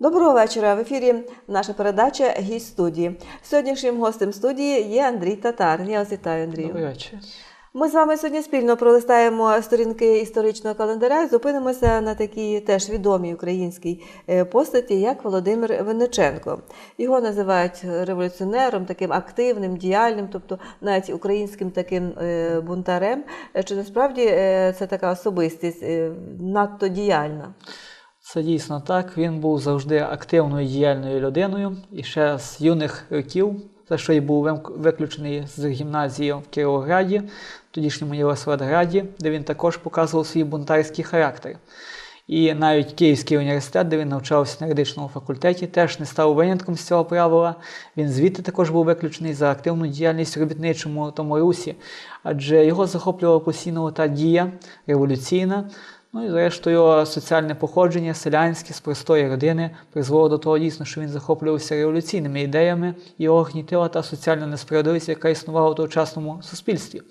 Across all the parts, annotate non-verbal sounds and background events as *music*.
Доброго вечора. В ефірі наша передача Гість студії. Сьогоднішнім гостем студії є Андрій Татар. Я вас вітаю, Андрію. Добрий вечір. Ми з вами сьогодні спільно пролистаємо сторінки історичного календаря і зупинимося на такій теж відомій українській е, постаті, як Володимир Винниченко. Його називають революціонером, таким активним, діяльним, тобто навіть українським таким е, бунтарем. Е, Чи насправді це така особистість надто діяльна? Це дійсно так. Він був завжди активною діяльною людиною і ще з юних років, за що й був виключений з гімназії в Кіровограді, тодішньому Єлисаветграді, де він також показував свій бунтарський характер. І навіть Київський університет, де він навчався на юридичному факультеті, теж не став винятком з цього правила. Він звідти також був виключений за активну діяльність в робітничому тому русі, адже його захоплювала постійно та дія революційна. Ну і зрештою соціальне походження, селянське з простої родини призвело до того дійсно, що він захоплювався революційними ідеями, його гнітила та соціальна несправедливість, яка існувала в тогочасному суспільстві.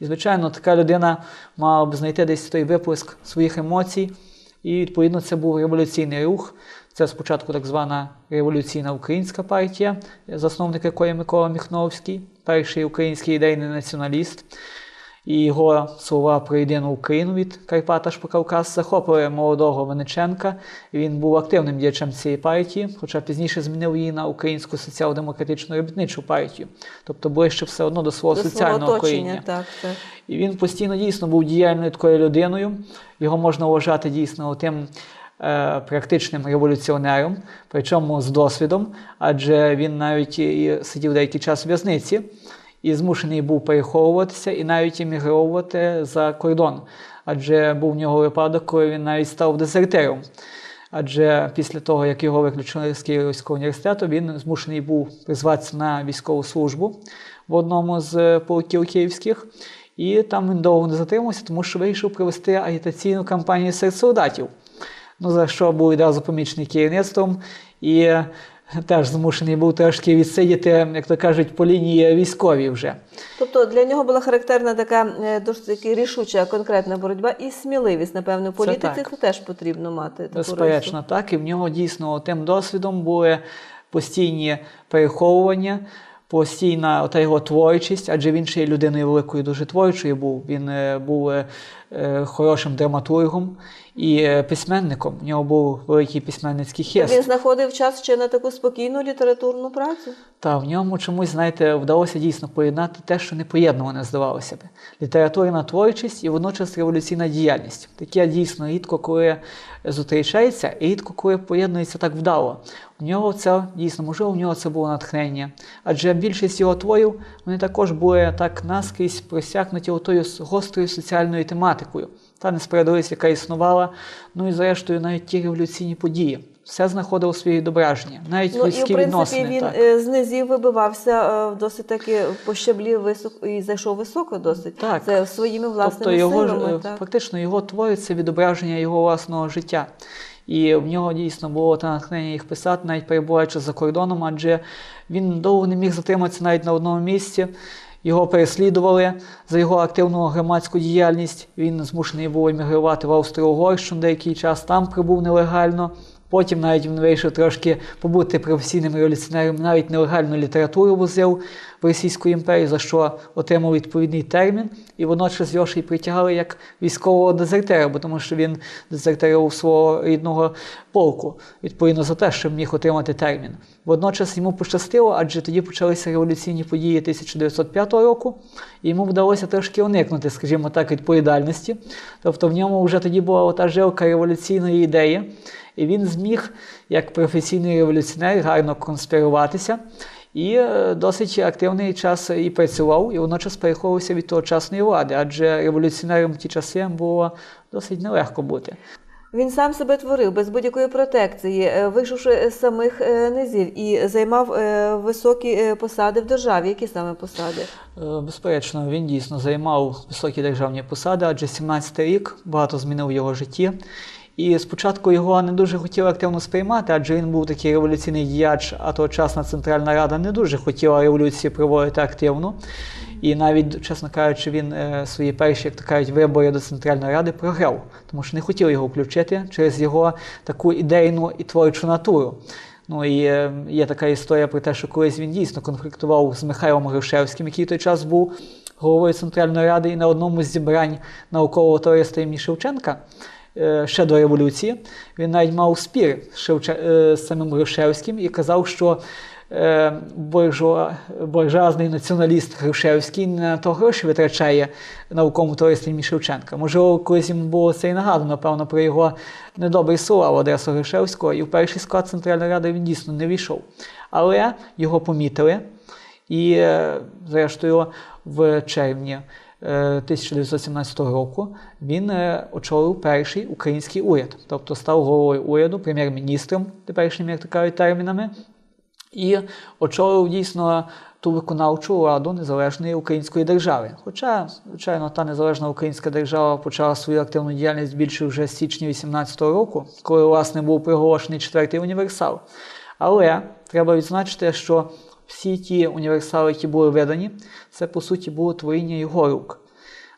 І, звичайно, така людина мала б знайти десь той виплеск своїх емоцій, і відповідно це був революційний рух. Це спочатку так звана революційна українська партія, засновник якої Микола Міхновський, перший український ідейний націоналіст. І його слова про єдину Україну від Карпат аж по Кавказ захопили молодого Вениченка. Він був активним діячем цієї партії, хоча пізніше змінив її на українську соціал-демократичну робітничу партію, тобто ближче все одно до свого До соціального коріння. так, так. І він постійно дійсно був діяльною такою людиною. Його можна вважати дійсно тим е, практичним революціонером, причому з досвідом, адже він навіть і сидів деякий час у в'язниці і змушений був переховуватися і навіть емігровувати за кордон. Адже був в нього випадок, коли він навіть став дезертиром. Адже після того, як його виключили з Київського університету, він змушений був призватися на військову службу в одному з полків київських. І там він довго не затримався, тому що вирішив провести агітаційну кампанію серед солдатів. Ну, за що був відразу помічений керівництвом і теж змушений був трошки відсидіти, як то кажуть, по лінії військовій вже. Тобто для нього була характерна така е, таки рішуча конкретна боротьба і сміливість, напевно, в Це це теж потрібно мати таку Безперечно, так. І в нього дійсно тим досвідом були постійні переховування, постійна ота його творчість, адже він ще й людиною великою дуже творчою був. Він е, був е, е, хорошим драматургом і е, письменником. В нього був великий письменницький хист. Він знаходив час ще на таку спокійну літературну працю. Та в ньому чомусь, знаєте, вдалося дійсно поєднати те, що непоєднуване здавалося б. Літературна творчість і водночас революційна діяльність. Таке дійсно рідко коли зустрічається, і рідко коли поєднується так вдало. У нього це дійсно, можливо, в нього це було натхнення. Адже більшість його творів вони також були так наскрізь просякнуті отою гострою соціальною тематикою. Та несправедливість, яка існувала, ну і зрештою навіть ті революційні події. Все знаходило своє відображення, навіть Ну і в принципі відносини. він так. е, з низів вибивався е, досить таки по щаблі високо і зайшов високо досить. Так. Це своїми власними тобто його, силами. е, так. фактично його твори це відображення його власного життя. І в нього дійсно було те натхнення їх писати, навіть перебуваючи за кордоном, адже він довго не міг затриматися навіть на одному місці. Його переслідували за його активну громадську діяльність. Він змушений був емігрувати в Австро-Угорщину деякий час, там прибув нелегально. Потім навіть він вирішив трошки побути професійним революціонером, навіть нелегальну літературу возив в Російську імперію, за що отримав відповідний термін. І водночас його ще й притягали як військового дезертера, тому що він дезертирував свого рідного полку, відповідно за те, що міг отримати термін. Водночас йому пощастило, адже тоді почалися революційні події 1905 року, і йому вдалося трошки уникнути, скажімо так, відповідальності. Тобто в ньому вже тоді була ота жилка революційної ідеї. І він зміг, як професійний революціонер, гарно конспіруватися і е, досить активний час і працював, і водночас переховувався від тогочасної влади, адже революціонером в ті часи було досить нелегко бути. Він сам себе творив без будь-якої протекції, е, вийшовши з самих е, низів і займав високі посади в державі. Які саме посади? Безперечно, він дійсно займав високі державні посади, адже 17 рік багато змінив в його житті. І спочатку його не дуже хотіли активно сприймати, адже він був такий революційний діяч, а тогочасна Центральна Рада не дуже хотіла революцію проводити активно. І навіть, чесно кажучи, він е, свої перші, як то кажуть, вибори до Центральної Ради програв, тому що не хотів його включити через його таку ідейну і творчу натуру. Ну і е, є така історія про те, що колись він дійсно конфліктував з Михайлом Грушевським, який той час був головою Центральної Ради, і на одному з зібрань наукового товариства імені Шевченка. Е, Ще до революції він навіть мав спір з, е, самим Грушевським і казав, що е, буржуазний націоналіст Грушевський на то гроші витрачає науковому товаристві імені Шевченка. Можливо, колись йому було це і нагадано, напевно, про його недобрий слова в адресу Грушевського, і в перший склад Центральної Ради він дійсно не війшов. Але його помітили, і, зрештою, в червні 1917 року він е, очолив перший український уряд, тобто став головою уряду, прем'єр-міністром, теперішніми, як кажуть, термінами, і очолив дійсно ту виконавчу раду незалежної української держави. Хоча, звичайно, та незалежна українська держава почала свою активну діяльність більше вже з січня 18-го року, коли власне був приголошений четвертий універсал. Але треба відзначити, що всі ті універсали, які були видані, це по суті було творіння його рук.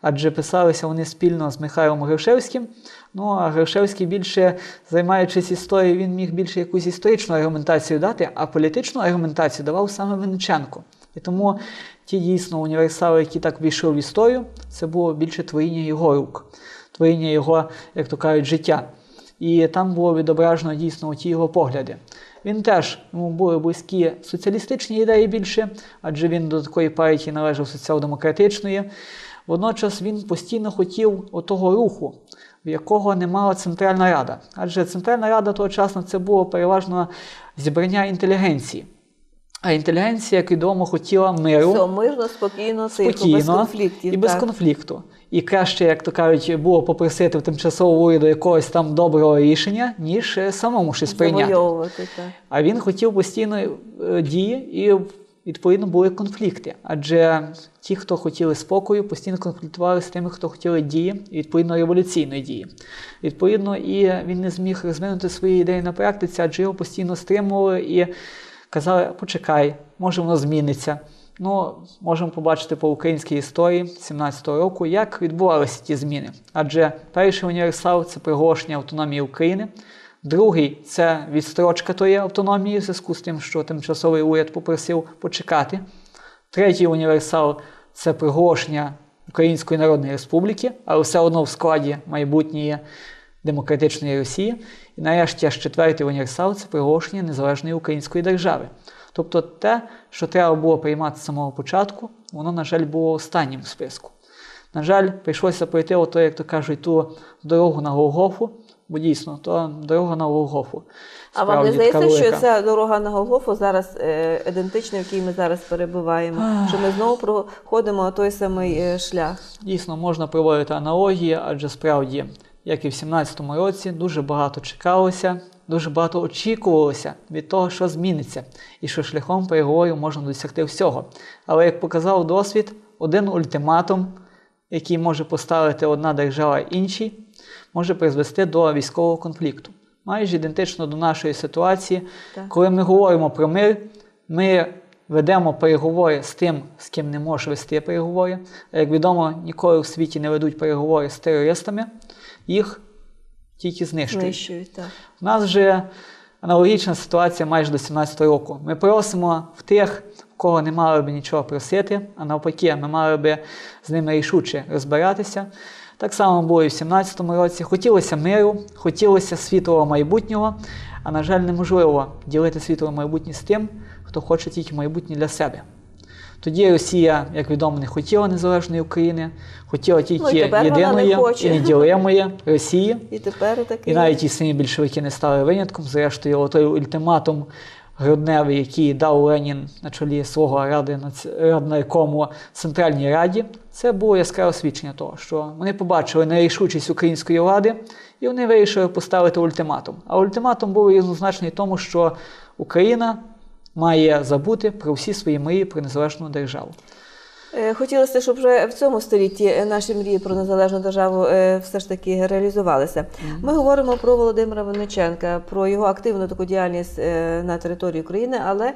Адже писалися вони спільно з Михайлом Грушевським. Ну а Грушевський більше, займаючись історією, він міг більше якусь історичну аргументацію дати, а політичну аргументацію давав саме Винниченко. І тому ті дійсно універсали, які так війшли в історію, це було більше творіння його рук, творіння його, як то кажуть, життя. І там було відображено дійсно ті його погляди. Він теж йому були близькі соціалістичні ідеї більше, адже він до такої партії належав соціал-демократичної. Водночас він постійно хотів отого руху, в якого не мала Центральна Рада. Адже Центральна Рада тогочасно це було переважно зібрання інтелігенції. А інтелігенція, як відомо, хотіла миру Все мирно, спокійно, тихо, спокійно без конфліктів. і без конфлікту. І краще, як то кажуть, було попросити в тимчасового уряду якогось там доброго рішення, ніж е, самому щось прийняти. Так. А він хотів постійно е, дії, і відповідно були конфлікти. Адже ті, хто хотіли спокою, постійно конфліктували з тими, хто хотіли дії, і відповідно революційної дії. Відповідно, і він не зміг розвинути свої ідеї на практиці, адже його постійно стримували і казали: почекай, може воно зміниться. Ну, можемо побачити по українській історії 17-го року, як відбувалися ті зміни. Адже перший універсал це приголошення автономії України. Другий це відстрочка тої автономії, в зв'язку з тим, що тимчасовий уряд попросив почекати. Третій універсал це приголошення Української Народної Республіки, але все одно в складі майбутньої демократичної Росії. І нарешті аж четвертий універсал це приголошення незалежної української держави. Тобто те, що треба було приймати з самого початку, воно, на жаль, було останнім в списку. На жаль, прийшлося пройти, ото, як то кажуть, ту дорогу на Голгофу, бо дійсно, то дорога на Голгофу. А вам не здається, що ця дорога на Голгофу зараз е, ідентична, в якій ми зараз перебуваємо? Що ми знову проходимо той самий е, шлях? Дійсно, можна проводити аналогії, адже справді, як і в 17-му році, дуже багато чекалося, дуже багато очікувалося від того, що зміниться, і що шляхом переговорів можна досягти всього. Але як показав досвід, один ультиматум, який може поставити одна держава іншій, може призвести до військового конфлікту. Майже ідентично до нашої ситуації, Так. коли ми говоримо про мир, ми ведемо переговори з тим, з ким не може вести переговори. А як відомо, ніколи в світі не ведуть переговори з терористами, їх тільки знищують. Знищують, так. У нас же аналогічна ситуація майже до 17 року. Ми просимо в тих, в кого не мали би нічого просити, а навпаки, ми мали би з ними рішуче розбиратися. Так само було і в 17-му році. Хотілося миру, хотілося світлого майбутнього, а на жаль, неможливо ділити світло майбутнє з тим, хто хоче тільки майбутнє для себе. Тоді Росія, як відомо, не хотіла незалежної України, хотіла тільки Ну, тепер не єдиної і неділимої *laughs* Росії. І тепер таки. І навіть ті самі більшовики не стали винятком. Зрештою, той ультиматум грудневий, який дав Ленін на чолі свого ради раднаркому Центральній Раді, це було яскраве свідчення того, що вони побачили нерішучість української влади, і вони вирішили поставити ультиматум. А ультиматум був рівнозначний тому, що Україна має забути про всі свої мрії про незалежну державу. Е, Хотілося, щоб вже в цьому столітті е, наші мрії про незалежну державу е, все ж таки реалізувалися. Ми говоримо про Володимира Винниченка, про його активну таку діяльність на території України, але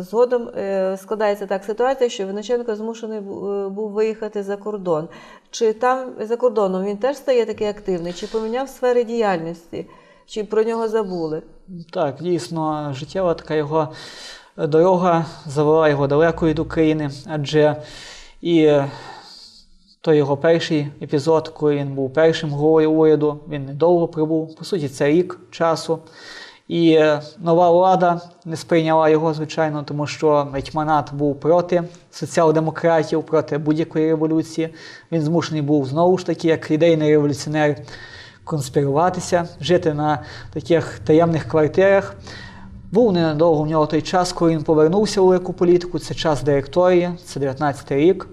згодом складається так ситуація, що Винниченко змушений був виїхати за кордон. Чи там за кордоном він теж стає такий активний, чи поміняв сфери діяльності, чи про нього забули? Так, дійсно, життєва така його дорога завела його далеко від України, адже і е, той його перший епізод, коли він був першим головою уряду, він недовго прибув, по суті, це рік часу. І е, нова влада не сприйняла його, звичайно, тому що Гетьманат був проти соціал-демократів, проти будь-якої революції. Він змушений був знову ж таки, як ідейний революціонер, конспіруватися, жити на таких таємних квартирах. Був ненадовго в нього той час, коли він повернувся у велику політику, це час директорії, це 19 й рік.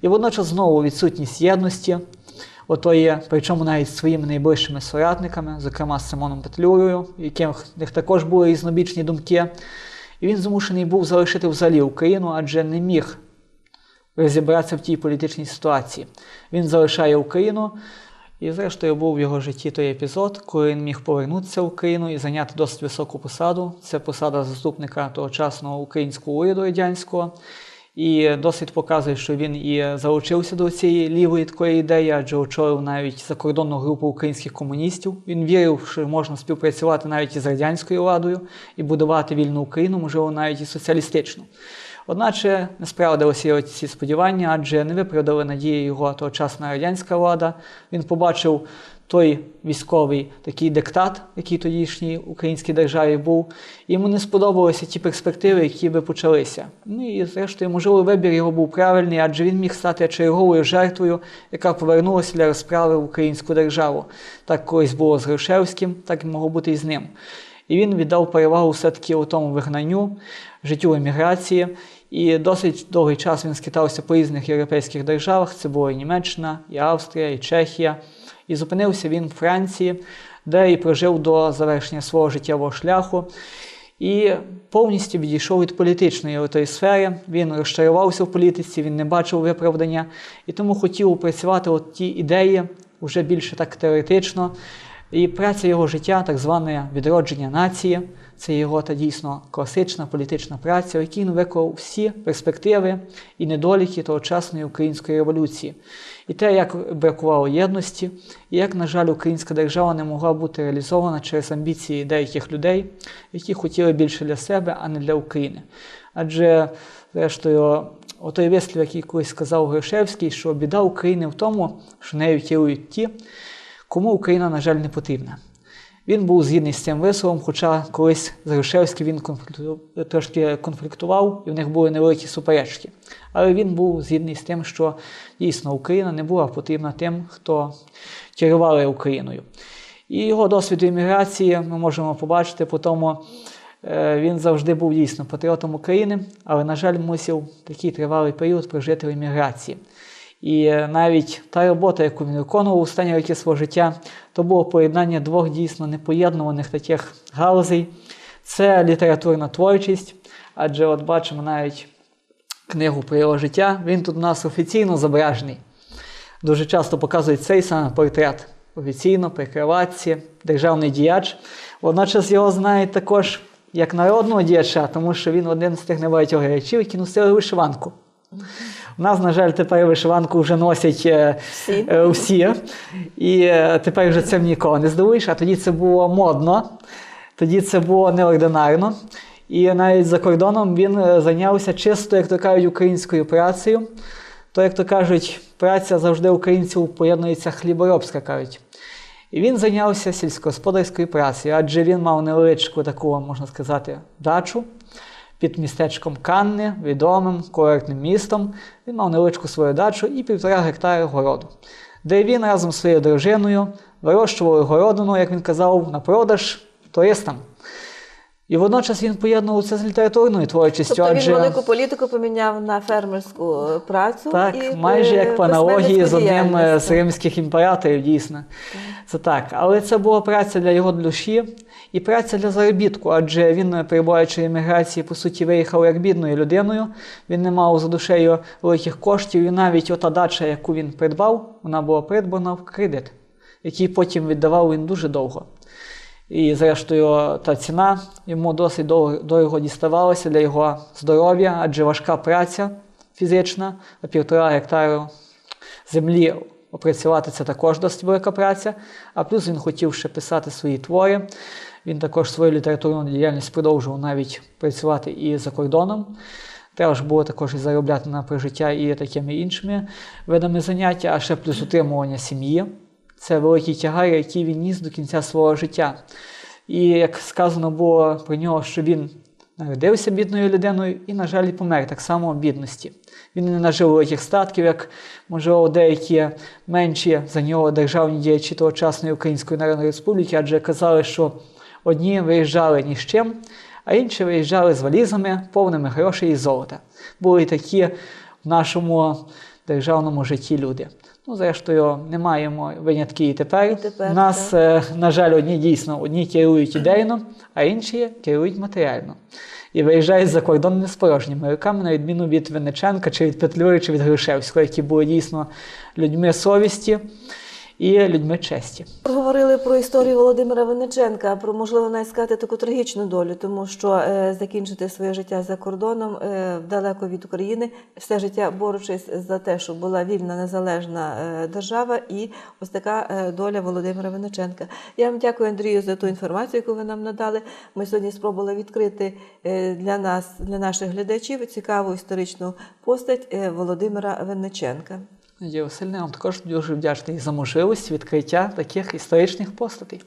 І водночас знову відсутність єдності, отої, причому навіть своїми найближчими соратниками, зокрема з Симоном Петлюрою, яких в них також були різнобічні думки. І він змушений був залишити взагалі Україну, адже не міг розібратися в тій політичній ситуації. Він залишає Україну, і зрештою був в його житті той епізод, коли він міг повернутися в Україну і зайняти досить високу посаду. Це посада заступника тогочасного українського уряду радянського. І досвід показує, що він і залучився до цієї лівої такої ідеї, адже очолив навіть закордонну групу українських комуністів. Він вірив, що можна співпрацювати навіть із радянською владою і будувати вільну Україну, можливо, навіть і соціалістичну. Одначе не справдилися ці сподівання, адже не виправдали надії його тогочасна радянська влада. Він побачив той військовий такий диктат, який тодішній українській державі був. Йому не сподобалися ті перспективи, які би почалися. Ну і зрештою, можливо, вибір його був правильний, адже він міг стати черговою жертвою, яка повернулася для розправи в українську державу. Так колись було з Грушевським, так і могло бути і з ним. І він віддав перевагу все-таки у тому вигнанню, життю еміграції. І досить довгий час він скитався по різних європейських державах. Це була і Німеччина, і Австрія, і Чехія. І зупинився він в Франції, де і прожив до завершення свого життєвого шляху. І повністю відійшов від політичної тої сфери. Він розчарувався в політиці, він не бачив виправдання і тому хотів працювати от ті ідеї вже більше так теоретично. І праця його життя, так зване відродження нації, це його та дійсно класична політична праця, в якій він виклав всі перспективи і недоліки тогочасної української революції. І те, як бракувало єдності, і як, на жаль, українська держава не могла бути реалізована через амбіції деяких людей, які хотіли більше для себе, а не для України. Адже, зрештою, отой вислів, який колись сказав Грушевський, що біда України в тому, що нею керують ті, кому Україна, на жаль, не потрібна. Він був згідний з цим висловом, хоча колись з Грушевським він конфлікту... трошки конфліктував, і в них були невеликі суперечки. Але він був згідний з тим, що дійсно Україна не була потрібна тим, хто керували Україною. І його досвід імміграції ми можемо побачити по тому, е, він завжди був дійсно патріотом України, але, на жаль, мусив такий тривалий період прожити в імміграції. І навіть та робота, яку він виконував у останні роки свого життя, то було поєднання двох дійсно непоєднуваних таких галузей. Це літературна творчість, адже от бачимо навіть книгу про його життя. Він тут у нас офіційно зображений. Дуже часто показують цей саме портрет. Офіційно, при кроватці, державний діяч. Водночас його знають також як народного діяча, тому що він один з тих небагатьох речів, які носили вишиванку. У нас, на жаль, тепер вишиванку вже носять е, Всі. е, всі. І е, тепер вже цим нікого не здивуєш, а тоді це було модно, тоді це було неординарно. І навіть за кордоном він е, зайнявся чисто, як то кажуть, українською працею. То, як то кажуть, праця завжди українців поєднується хліборобська, кажуть. І він зайнявся сільськогосподарською працею, адже він мав невеличку таку, можна сказати, дачу під містечком Канни, відомим курортним містом. Він мав невеличку свою дачу і півтора гектари городу, де він разом з своєю дружиною вирощував городину, як він казав, на продаж туристам. І водночас він поєднував це з літературною творчістю, Тобто він адже велику політику поміняв на фермерську е, працю. так, і, майже е, як по аналогії з одним е, з римських імператорів, дійсно. Це так. Але це була праця для його душі і праця для заробітку, адже він, перебуваючи в еміграції, по суті, виїхав як бідною людиною. Він не мав за душею великих коштів, і навіть ота дача, яку він придбав, вона була придбана в кредит, який потім віддавав він дуже довго. І, зрештою, та ціна йому досить дорого діставалася для його здоров'я, адже важка праця фізична, а півтора гектару землі опрацювати це також досить велика праця. А плюс він хотів ще писати свої твори. Він також свою літературну діяльність продовжував навіть працювати і за кордоном. Треба ж було також і заробляти на прожиття і такими іншими видами заняття, а ще плюс утримування сім'ї. Це великий тягар, який він ніс до кінця свого життя. І як сказано було про нього, що він народився бідною людиною і, на жаль, помер так само в бідності. Він не нажив великих статків, як можливо деякі менші за нього державні діячі тогочасної Української Народної Республіки, адже казали, що одні виїжджали ні з чим, а інші виїжджали з валізами, повними грошей і золота. Були такі в нашому державному житті люди. Ну, зрештою, не маємо винятки і тепер. І тепер, У нас, так. на жаль, одні дійсно одні керують ідейно, а інші керують матеріально. І виїжджають за кордон не з порожніми руками, на відміну від Винниченка, чи від Петлюри, чи від Грушевського, які були дійсно людьми совісті і людьми честі. Говорили про історію Володимира Винниченка, про можливо навіть сказати таку трагічну долю, тому що е, закінчити своє життя за кордоном е, далеко від України, все життя борючись за те, щоб була вільна незалежна е, держава, і ось така е, доля Володимира Винниченка. Я вам дякую, Андрію, за ту інформацію, яку ви нам надали. Ми сьогодні спробували відкрити е, для нас, для наших глядачів, цікаву історичну постать е, Володимира Винниченка. Надія Васильівна, я вам також дуже вдячний за можливість відкриття таких історичних постатей.